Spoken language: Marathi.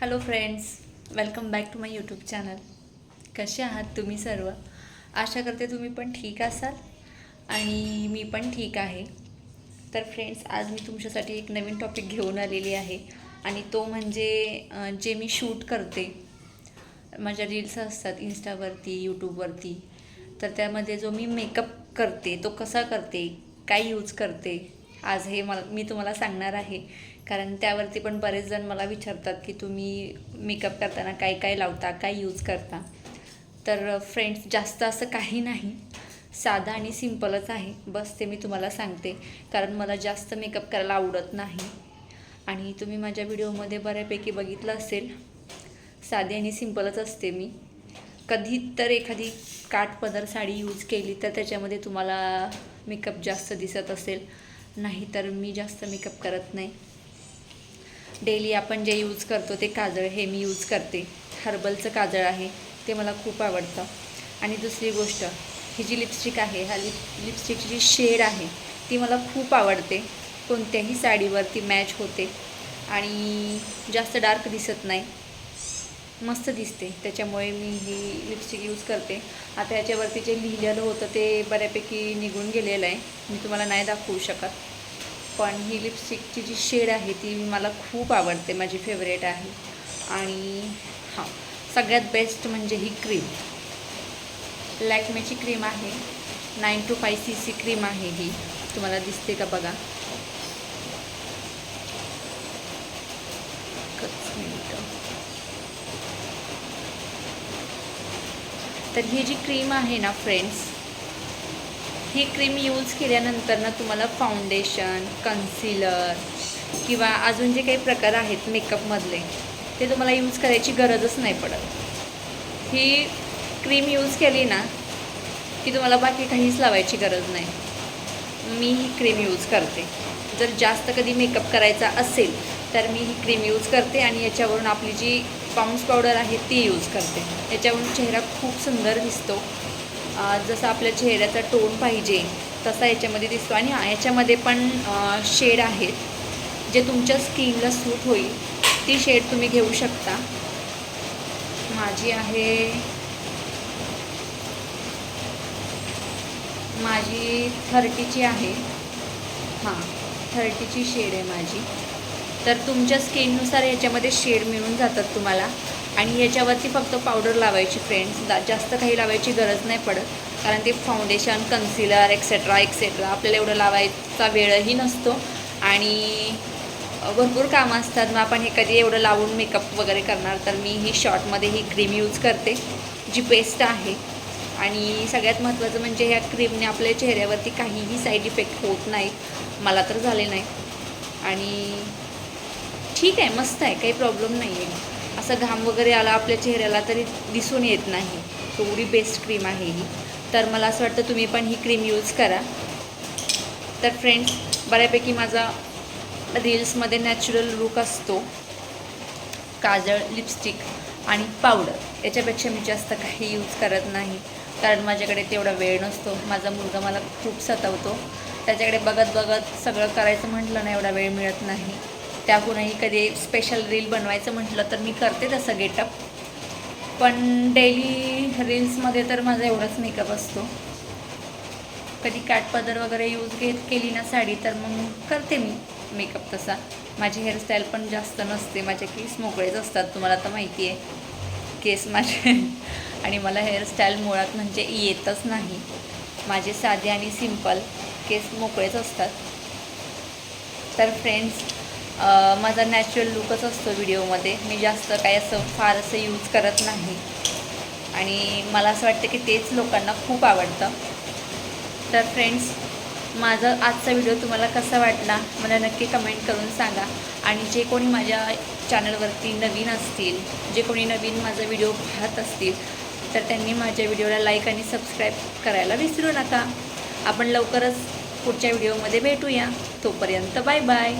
Hello friends welcome back to my YouTube channel कसे आहात तुम्ही सर्व? आशा करते तुम्ही पण ठीक असाल आणि मी पण ठीक आहे. तर फ्रेंड्स आज मी तुमच्यासाठी एक नवीन टॉपिक घेऊन आलेली आहे आणि तो म्हणजे जे मी शूट करते. माझ्या रील्स असतात इन्स्टावरती यूट्यूबवरती तर त्यामध्ये जो मी मेकअप करते तो कसा करते? काय यूज करते? आज हे मला मी तुम्हाला सांगणार आहे. कारण त्यावरती पण बरेच जण मला विचारतात की तुम्ही मेकअप करताना काय काय लावता काय यूज करता. तर फ्रेंड्स जास्त असं काही नाही. साधा आणि सिम्पलच आहे. बस ते मी तुम्हाला सांगते. कारण मला जास्त मेकअप करायला आवडत नाही. आणि तुम्ही माझ्या व्हिडिओमध्ये बऱ्यापैकी बघितलं असेल. साधी आणि सिम्पलच असते मी. कधी तर एखादी काठपदर साडी यूज केली तर त्याच्यामध्ये तुम्हाला मेकअप जास्त दिसत असेल. नाही तर मी जास्त मेकअप करत नाही. डेली आपण जे यूज करतो ते काजळ हे मी यूज करते. हर्बलचं काजळ आहे ते मला खूप आवडतं. आणि दुसरी गोष्ट ही जी लिपस्टिक आहे हा लिप लिपस्टिकची जी शेड आहे ती मला खूप आवडते. कोणत्याही साडीवरती मॅच होते. आणि जास्त डार्क दिसत नाही. मस्त दिसते. त्याच्यामुळे मी ही लिपस्टिक यूज करते. आता याच्यावरती जे लिहिलेलं होतं ते बऱ्यापैकी निघून गेलेलं आहे. मी तुम्हाला नाही दाखवू शकत. पण ही लिपस्टिकची जी शेड आहे ती मला खूप आवडते माझी फेवरेट आहे. आणि हां सगळ्यात बेस्ट म्हणजे ही क्रीम लॅक्मेची क्रीम आहे. Nine to five C C cream आहे ही. तुम्हाला दिसते का बघा? तर ही जी क्रीम आहे ना फ्रेंड्स ही क्रीम यूज केल्यानंतर ना तुम्हाला फाउंडेशन कन्सिलर किंवा अजून जे काही प्रकार आहेत मेकअपमधले ते तुम्हाला यूज करायची गरजच नाही पडत. ही क्रीम यूज केली ना की तुम्हाला बाकी काहीच लावायची गरज नाही. मी ही क्रीम यूज करते. जर जास्त कधी मेकअप करायचा असेल तर मी ही क्रीम यूज करते आणि याच्यावरून आपली जी पाऊंस पावडर आहे ती यूज करते. याच्यावरून चेहरा खूप सुंदर दिसतो. जसं आपल्या चेहऱ्याचा टोन पाहिजे तसा याच्यामध्ये दिसतो. आणि याच्यामध्ये पण शेड आहेत. जे तुमच्या स्किनला सूट होईल ती शेड तुम्ही घेऊ शकता. माझी आहे माझी थर्टीची आहे. हां थर्टीची शेड आहे माझी. तर तुमच्या स्किननुसार याच्यामध्ये शेड मिळून जातात तुम्हाला. आणि याच्यावरती फक्त पावडर लावायची फ्रेंड्स दा जास्त काही लावायची गरज नाही पडत. कारण ते फाउंडेशन कन्सिलर एक्सेट्रा एक्सेट्रा आपल्याला एवढं लावायचा वेळही नसतो. आणि भरपूर कामं असतात. मग आपण हे कधी एवढं लावून मेकअप वगैरे करणार तर मी ही शॉर्टमध्ये ही क्रीम यूज करते जी पेस्ट आहे. आणि सगळ्यात महत्त्वाचं म्हणजे ह्या क्रीमने आपल्या चेहऱ्यावरती काहीही साईड इफेक्ट होत नाही मला तर झाले नाही. आणि ठीक आहे मस्त आहे. काही प्रॉब्लेम नाही आहे असं घाम वगैरे आला आपल्या चेहऱ्याला तरी दिसून येत नाही. एवढी बेस्ट क्रीम आहे ही. तर मला असं वाटतं तुम्ही पण ही क्रीम यूज करा. तर फ्रेंड्स बऱ्यापैकी माझा रील्समध्ये नॅचरल लुक असतो. काजळ लिपस्टिक आणि पावडर याच्यापेक्षा मी जास्त काही यूज करत नाही. कारण माझ्याकडे तेवढा वेळ नसतो. माझा मुलगा मला खूप सतावतो. त्याच्याकडे बघत बघत सगळं करायचं म्हटलं ना एवढा वेळ मिळत नाही. त्याहूनही कधी स्पेशल रील बनवायचं म्हटलं तर मी करते तसं गेटअप पण डेली रील्समध्ये तर माझा एवढाच मेकअप असतो. कधी काटपदर वगैरे यूज घेत केली ना साडी तर मग करते मी मेकअप तसा. माझी हेअरस्टाईल पण जास्त नसते माझे केस मोकळेच असतात तुम्हाला तर माहिती आहे. केस माझे आणि मला हेअरस्टाईल मुळात म्हणजे येतच नाही. माझे साधे आणि सिंपल केस मोकळेच असतात. तर फ्रेंड्स माझा नॅचरल लुकच असतो व्हिडिओमध्ये मी जास्त काही असं फार असं यूज करत नाही. आणि मला असं वाटतं की तेच लोकांना खूप आवडतं. तर फ्रेंड्स माझा आजचा व्हिडिओ तुम्हाला कसा वाटला? मला नक्की कमेंट करून सांगा. आणि जे कोणी माझ्या चॅनलवरती नवीन असतील जे कोणी नवीन माझा व्हिडिओ पाहत असतील तर त्यांनी माझ्या व्हिडिओला लाईक आणि सबस्क्राईब करायला विसरू नका. आपण लवकरच पुढच्या व्हिडिओमध्ये भेटूया. तोपर्यंत बाय बाय